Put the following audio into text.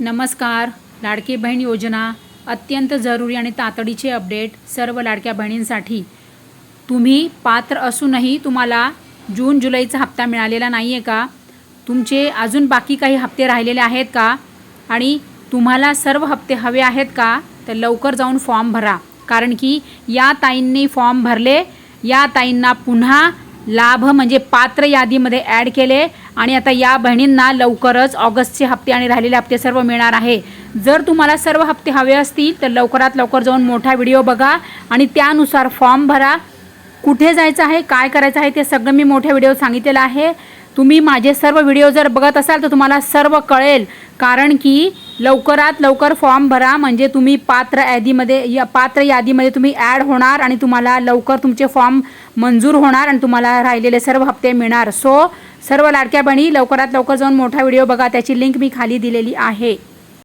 नमस्कार. लाडकी बहीण योजना अत्यंत जरुरी आणि तातडीचे अपडेट सर्व लाडक्या बहिणींसाठी. तुम्ही पात्र असूनही तुम्हाला जून जुलैचा हप्ता मिळालेला नाही आहे का? तुमचे अजून बाकी काही हप्ते राहिलेले आहेत का? आणि तुम्हाला सर्व हप्ते हवे आहेत का? तर लवकर जाऊन फॉर्म भरा. कारण की या ताईंनी फॉर्म भरले या ताईंना पुन्हा लाभ म्हणजे पात्र यादीमध्ये ॲड केले. आणि आता या बहिणींना लवकरच ऑगस्टचे हप्ते आणि राहिलेले हप्ते सर्व मिळणार आहे. जर तुम्हाला सर्व हप्ते हवे असतील तर लवकरात लवकर जाऊन मोठा व्हिडिओ बघा आणि त्यानुसार फॉर्म भरा. कुठे जायचं आहे काय करायचं आहे ते सगळं मी मोठ्या व्हिडिओ सांगितलेलं आहे. तुम्ही माझे सर्व व्हिडिओ जर बघत असाल तर तुम्हाला सर्व कळेल. कारण की लवकरात लवकर फॉर्म भरा म्हणजे तुम्ही पात्र यादीमध्ये या पात्र यादीमध्ये तुम्ही ॲड होणार आणि तुम्हाला लवकर तुमचे फॉर्म मंजूर होणार आणि तुम्हाला राहिलेले सर्व हप्ते मिळणार. सो सर्व लाडक्या बहिणी लवकरात लवकर जाऊन मोठा व्हिडिओ बघा त्याची लिंक मी खाली दिलेली आहे.